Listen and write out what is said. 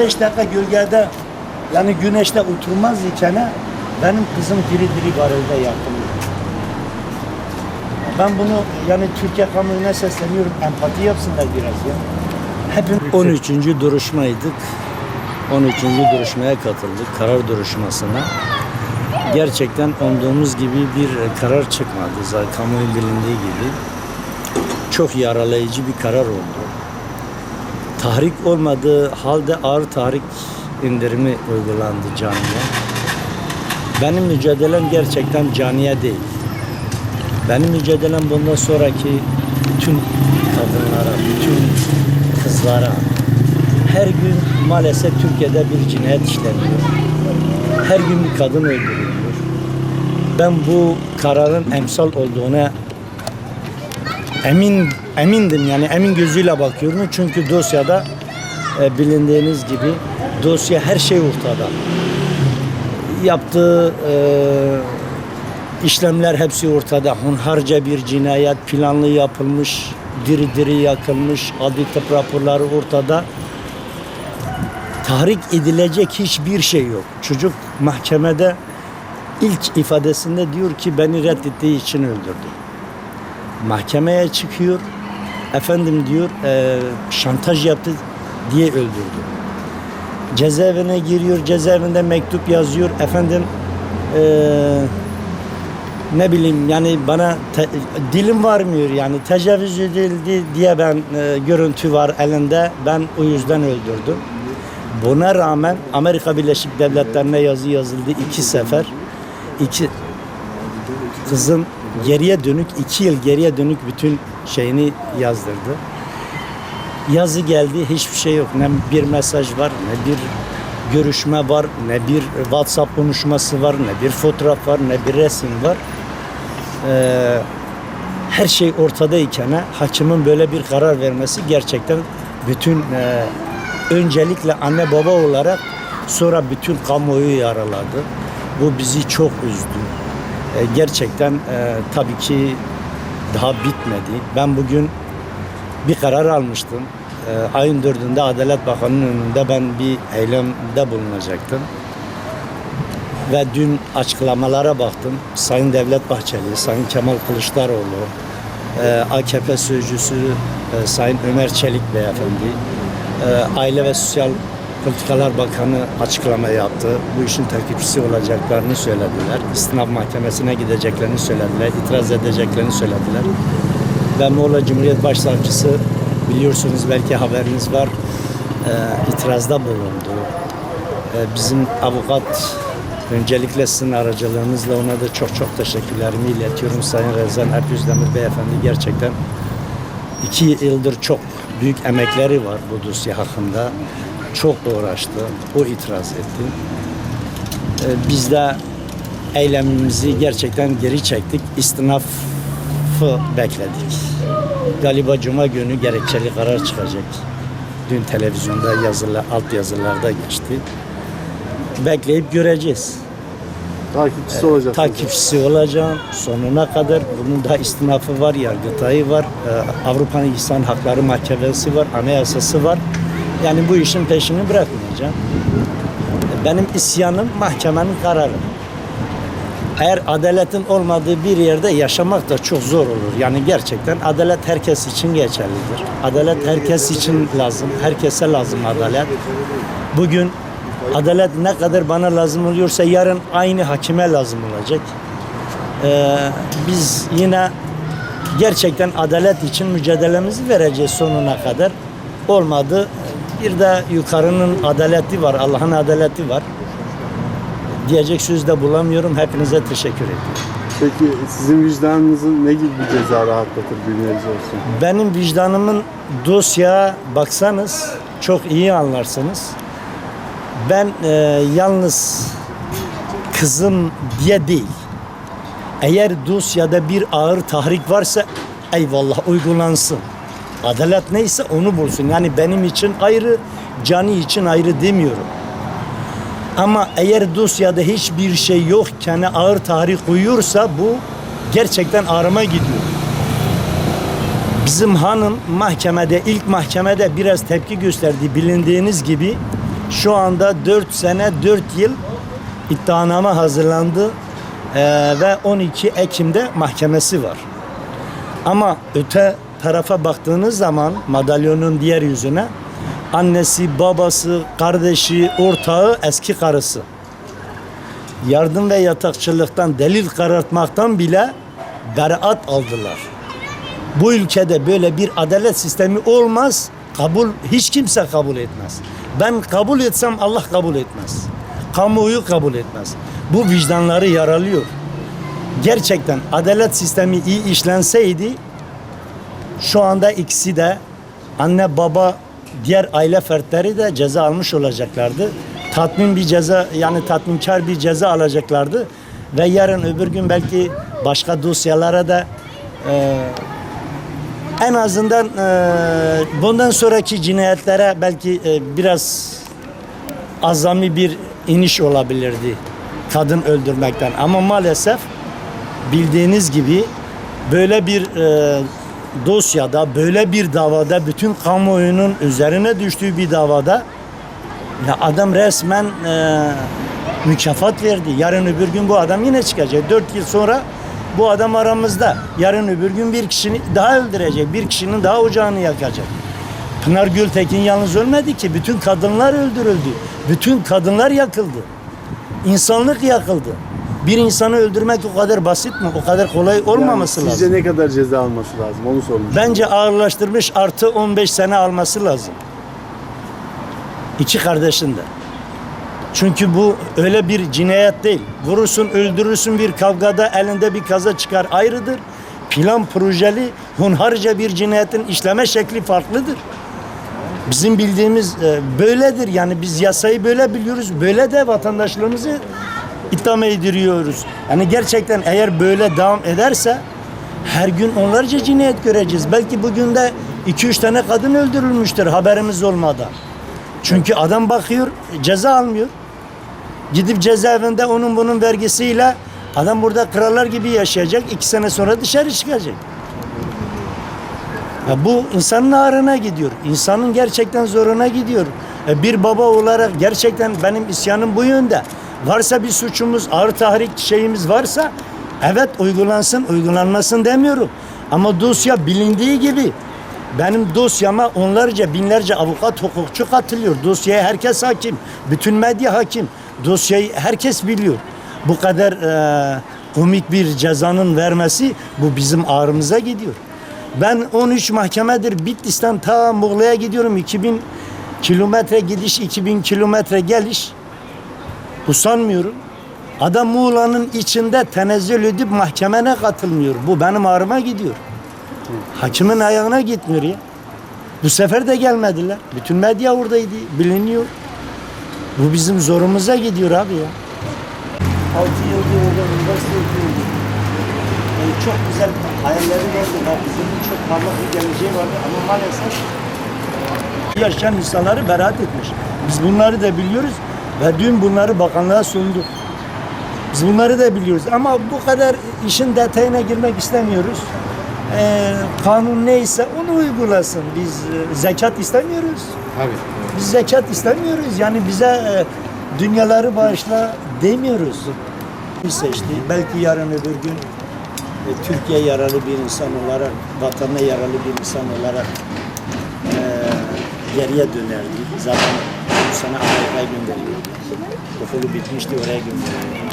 5 dakika gölgede yani güneşte oturmaz iken benim kızım diri diri garelde yakılıyor. Ben bunu yani Türkiye kamuoyuna sesleniyorum. Empati yapsınlar biraz ya. Hepimiz 13. duruşmaydık. 13. duruşmaya katıldık. Karar duruşmasına. Gerçekten umduğumuz gibi bir karar çıkmadı. Zaten kamuoyu bilindiği gibi. Çok yaralayıcı bir karar oldu. Tahrik olmadığı halde ağır tahrik indirimi uygulandı caniye. Benim mücadelem gerçekten caniye değil. Benim mücadelem bundan sonraki bütün kadınlara, bütün kızlara her gün maalesef Türkiye'de bir cinayet işleniyor. Her gün bir kadın öldürülüyor. Ben bu kararın emsal olduğuna emin emindim yani emin gözüyle bakıyorum çünkü dosyada e, bilindiğiniz gibi dosya her şey ortada. Yaptığı e, işlemler hepsi ortada. Hunharca bir cinayet planlı yapılmış, diri diri yakılmış, adli tıp raporları ortada. Tahrik edilecek hiçbir şey yok. Çocuk mahkemede ilk ifadesinde diyor ki beni reddettiği için öldürdü. Mahkemeye çıkıyor. Efendim diyor e, şantaj yaptı diye öldürdü. Cezaevine giriyor. Cezaevinde mektup yazıyor. Efendim e, ne bileyim yani bana te- dilim varmıyor yani tecavüz edildi diye ben e, görüntü var elinde ben o yüzden öldürdüm. Buna rağmen Amerika Birleşik Devletleri'ne yazı yazıldı iki sefer. İki kızın geriye dönük iki yıl geriye dönük bütün şeyini yazdırdı. Yazı geldi hiçbir şey yok. Ne bir mesaj var ne bir görüşme var ne bir WhatsApp konuşması var ne bir fotoğraf var ne bir resim var. Ee, her şey ortadayken hakimin böyle bir karar vermesi gerçekten bütün e, öncelikle anne baba olarak sonra bütün kamuoyu yaraladı. Bu bizi çok üzdü. E, gerçekten e, tabii ki daha bitmedi. Ben bugün bir karar almıştım. E, ayın dördünde Adalet Bakanı'nın önünde ben bir eylemde bulunacaktım. Ve dün açıklamalara baktım. Sayın Devlet Bahçeli, Sayın Kemal Kılıçdaroğlu, e, AKP sözcüsü e, Sayın Ömer Çelik Beyefendi, e, Aile ve Sosyal Politikalar Bakanı açıklama yaptı. Bu işin takipçisi olacaklarını söylediler. İstinaf Mahkemesi'ne gideceklerini söylediler. itiraz edeceklerini söylediler. Ve Muğla Cumhuriyet Başsavcısı biliyorsunuz belki haberiniz var. E, itirazda bulundu. E, bizim avukat öncelikle sizin aracılığınızla ona da çok çok teşekkürlerimi iletiyorum. Sayın Rezan Ertüzdemir Beyefendi gerçekten iki yıldır çok büyük emekleri var bu dosya hakkında. Çok uğraştı. O itiraz etti. E, biz de eylemimizi gerçekten geri çektik. İstinafı bekledik. Galiba Cuma günü gerekçeli karar çıkacak. Dün televizyonda yazılar, alt yazılarda geçti. Bekleyip göreceğiz. Takipçisi olacaksınız. Takipçisi olacağım sonuna kadar. Bunun da istinafı var, yargıtayı var, e, Avrupa İnsan Hakları Mahkemesi var, anayasası var. Yani bu işin peşini bırakmayacağım. Benim isyanım mahkemenin kararı. Eğer adaletin olmadığı bir yerde yaşamak da çok zor olur. Yani gerçekten adalet herkes için geçerlidir. Adalet herkes için lazım. Herkese lazım adalet. Bugün adalet ne kadar bana lazım oluyorsa yarın aynı hakime lazım olacak. Ee, biz yine gerçekten adalet için mücadelemizi vereceğiz sonuna kadar. Olmadı. Bir de yukarının adaleti var. Allah'ın adaleti var. Diyecek söz de bulamıyorum. Hepinize teşekkür ediyorum. Peki sizin vicdanınızın ne gibi bir ceza rahatlatır bilmeniz olsun? Benim vicdanımın dosyaya baksanız çok iyi anlarsınız. Ben e, yalnız kızım diye değil. Eğer dosyada bir ağır tahrik varsa eyvallah uygulansın. Adalet neyse onu bulsun. Yani benim için ayrı, cani için ayrı demiyorum. Ama eğer dosyada hiçbir şey yokken ağır tahrik uyuyorsa bu gerçekten ağrıma gidiyor. Bizim hanım mahkemede ilk mahkemede biraz tepki gösterdi bilindiğiniz gibi Şu anda 4 sene 4 yıl iddianame hazırlandı Ee, ve 12 Ekim'de mahkemesi var. Ama öte tarafa baktığınız zaman madalyonun diğer yüzüne annesi, babası, kardeşi, ortağı, eski karısı. Yardım ve yatakçılıktan, delil karartmaktan bile beraat aldılar. Bu ülkede böyle bir adalet sistemi olmaz. Kabul hiç kimse kabul etmez. Ben kabul etsem Allah kabul etmez. Kamuoyu kabul etmez. Bu vicdanları yaralıyor. Gerçekten adalet sistemi iyi işlenseydi şu anda ikisi de anne baba diğer aile fertleri de ceza almış olacaklardı. Tatmin bir ceza yani tatminkar bir ceza alacaklardı ve yarın öbür gün belki başka dosyalara da e, en azından e, bundan sonraki cinayetlere belki e, biraz azami bir iniş olabilirdi kadın öldürmekten ama maalesef bildiğiniz gibi böyle bir e, dosyada böyle bir davada bütün kamuoyunun üzerine düştüğü bir davada ya adam resmen e, mükafat verdi. Yarın öbür gün bu adam yine çıkacak. Dört yıl sonra bu adam aramızda. Yarın öbür gün bir kişini daha öldürecek. Bir kişinin daha ocağını yakacak. Pınar Gültekin yalnız ölmedi ki. Bütün kadınlar öldürüldü. Bütün kadınlar yakıldı. İnsanlık yakıldı. Bir insanı öldürmek o kadar basit mi? O kadar kolay olmaması Yani lazım. Sizce ne kadar ceza alması lazım? Onu sormuş. Bence ağırlaştırmış artı 15 sene alması lazım. İki kardeşin de. Çünkü bu öyle bir cinayet değil. Vurursun, öldürürsün bir kavgada elinde bir kaza çıkar ayrıdır. Plan projeli, hunharca bir cinayetin işleme şekli farklıdır. Bizim bildiğimiz e, böyledir. Yani biz yasayı böyle biliyoruz. Böyle de vatandaşlarımızı itham ediliyoruz. Yani gerçekten eğer böyle devam ederse her gün onlarca cinayet göreceğiz. Belki bugün de 2-3 tane kadın öldürülmüştür haberimiz olmadan. Çünkü adam bakıyor ceza almıyor. Gidip cezaevinde onun bunun vergisiyle adam burada krallar gibi yaşayacak. iki sene sonra dışarı çıkacak. Ya bu insanın ağrına gidiyor. İnsanın gerçekten zoruna gidiyor. E, Bir baba olarak gerçekten benim isyanım bu yönde. Varsa bir suçumuz, ağır tahrik şeyimiz varsa evet uygulansın, uygulanmasın demiyorum. Ama dosya bilindiği gibi benim dosyama onlarca, binlerce avukat, hukukçu katılıyor. Dosyaya herkes hakim. Bütün medya hakim. Dosyayı herkes biliyor. Bu kadar e, komik bir cezanın vermesi bu bizim ağrımıza gidiyor. Ben 13 mahkemedir Bitlis'ten ta Muğla'ya gidiyorum. 2000 kilometre gidiş, 2000 kilometre geliş. Usanmıyorum. Adam Muğla'nın içinde tenezzül edip mahkemene katılmıyor. Bu benim ağrıma gidiyor. Hakimin ayağına gitmiyor ya. Bu sefer de gelmediler. Bütün medya oradaydı. Biliniyor. Bu bizim zorumuza gidiyor abi ya. 6 yıldır orada üniversite. Yani çok güzel hayalleri vardı. Bizim çok parlak bir geleceği vardı ama maalesef yaşayan insanları beraat etmiş. Biz bunları da biliyoruz ve dün bunları bakanlığa sunduk. Biz bunları da biliyoruz ama bu kadar işin detayına girmek istemiyoruz. Ee, kanun neyse onu uygulasın. Biz e, zekat istemiyoruz. Tabii. Biz zekat istemiyoruz. Yani bize e, dünyaları bağışla demiyoruz. Bir seçti. Belki yarın öbür gün e, Türkiye yaralı bir insan olarak, vatanına yaralı bir insan olarak e, geriye dönerdi. Zaten sanayi oraya gönderiliyor. Okulu bitmişti oraya gönderiliyor.